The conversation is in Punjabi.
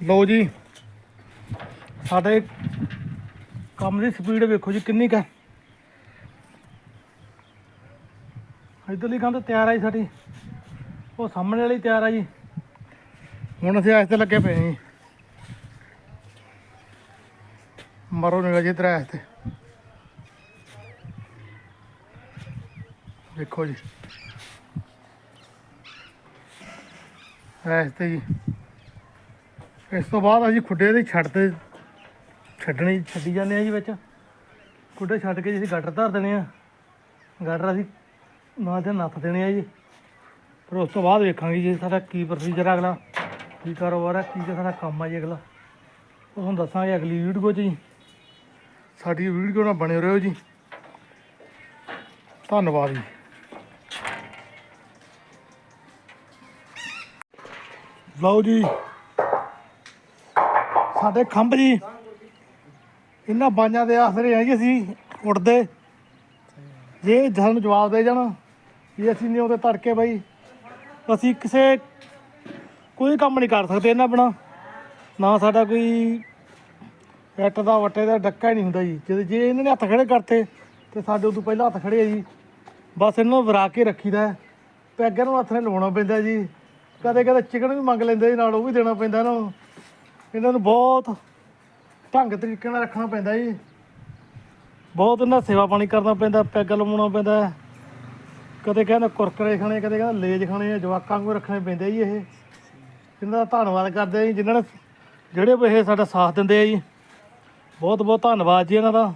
ਲਓ ਜੀ, ਸਾਡੇ ਕੰਮ ਦੀ ਸਪੀਡ ਵੇਖੋ ਜੀ ਕਿੰਨੀ ਕਾ ਇਧਰਲੀ ਕੰਧ ਤਿਆਰ ਆ ਜੀ ਸਾਡੀ, ਉਹ ਸਾਹਮਣੇ ਵਾਲੀ ਤਿਆਰ ਆ ਜੀ। ਹੁਣ ਅਸੀਂ ਇਸ ਤੇ ਲੱਗੇ ਪਏ ਜੀ। ਮਰੋ ਨਿਗਾ ਜੀ ਤੇਰਾ ਇਸ ਤੇ। ਵੇਖੋ ਜੀ। ਇਸ ਤੇ ਜੀ। ਇਸ ਤੋਂ ਬਾਅਦ ਅਸੀਂ ਖੁੱਡੇ ਦੇ ਛੱਡਦੇ ਛੱਡਣੀ, ਛੱਡੀ ਜਾਂਦੇ ਆ ਜੀ ਵਿੱਚ। ਖੁੱਡੇ ਛੱਡ ਕੇ ਜੀ ਅਸੀਂ ਗਾਟਰ ਧਰ ਦੇਣੇ ਆ। ਗਾਟਰ ਅਸੀਂ ਨਾਲ ਦੇ ਨੱਥ ਦੇਣੇ ਆ ਜੀ। ਫਿਰ ਉਸ ਤੋਂ ਬਾਅਦ ਵੇਖਾਂਗੇ ਜੀ ਸਾਡਾ ਕੀ ਪ੍ਰੋਸੀਜਰ ਆ ਅਗਲਾ, ਕੀ ਕਾਰੋਬਾਰ ਹੈ ਕੀ ਸਾਡਾ ਕੰਮ ਆ ਜੀ ਅਗਲਾ। ਉਹ ਤੁਹਾਨੂੰ ਦੱਸਾਂਗੇ ਅਗਲੀ ਵੀਡੀਓ 'ਚ ਜੀ। ਸਾਡੀ ਵੀਡੀਓ ਨਾਲ ਬਣੇ ਰਹੋ ਜੀ। ਧੰਨਵਾਦ ਜੀ। ਲਓ ਜੀ। ਸਾਡੇ ਖੰਭ ਜੀ, ਇਹਨਾਂ ਬਾਜਾਂ ਦੇ ਆਸਰੇ ਆ ਜੀ ਅਸੀਂ ਉੱਡਦੇ। ਜੇ ਸਾਨੂੰ ਜਵਾਬ ਦੇ ਜਾਣ ਵੀ ਅਸੀਂ ਨਹੀਂ ਉਹਦੇ ਤੜਕੇ ਬਾਈ, ਅਸੀਂ ਕਿਸੇ, ਕੋਈ ਕੰਮ ਨਹੀਂ ਕਰ ਸਕਦੇ ਇਹਨਾਂ ਬਣਾ ਨਾ ਸਾਡਾ ਕੋਈ ਐਟ ਦਾ, ਵੱਟੇ ਦਾ ਡੱਕਾ ਹੀ ਨਹੀਂ ਹੁੰਦਾ ਜੀ। ਜਦ ਜੇ ਇਹਨਾਂ ਨੇ ਹੱਥ ਖੜੇ ਕਰਤੇ, ਤੇ ਸਾਡੇ ਉਦੋਂ ਪਹਿਲਾਂ ਹੱਥ ਖੜੇ ਆ ਜੀ। ਬਸ ਇਹਨਾਂ ਨੂੰ ਵਰਾ ਕੇ ਰੱਖੀਦਾ ਹੈ। ਪੈਗਾਂ ਨੂੰ ਹੱਥ ਨਾਲ ਲਵਾਉਣਾ ਪੈਂਦਾ ਜੀ। ਕਦੇ ਕਦੇ ਚਿਕਨ ਵੀ ਮੰਗ ਲੈਂਦੇ ਜੀ, ਨਾਲ ਉਹ ਵੀ ਦੇਣਾ ਪੈਂਦਾ ਇਹਨਾਂ ਨੂੰ। ਇਹਨਾਂ ਨੂੰ ਬਹੁਤ ਢੰਗ ਤਰੀਕੇ ਨਾਲ ਰੱਖਣਾ ਪੈਂਦਾ ਜੀ। ਬਹੁਤ ਇਹਨਾਂ ਦਾ ਸੇਵਾ ਪਾਣੀ ਕਰਨਾ ਪੈਂਦਾ, ਪੈਗ ਲਵਾਉਣਾ ਪੈਂਦਾ। ਕਦੇ ਕਹਿੰਦੇ ਕੁਰਕਰੇ ਖਾਣੇ, ਕਦੇ ਕਹਿੰਦੇ ਲੇਜ ਖਾਣੇ, ਜਵਾਕਾਂ ਨੂੰ ਰੱਖਣੇ ਪੈਂਦੇ ਜੀ ਇਹ। ਇਹਨਾਂ ਦਾ ਧੰਨਵਾਦ ਕਰਦੇ ਆ ਜੀ, ਜਿਨ੍ਹਾਂ ਨੇ ਜਿਹੜੇ ਵੀ ਇਹ ਸਾਡਾ ਸਾਥ ਦਿੰਦੇ ਆ ਜੀ। ਬਹੁਤ ਬਹੁਤ ਧੰਨਵਾਦ ਜੀ ਇਹਨਾਂ ਦਾ।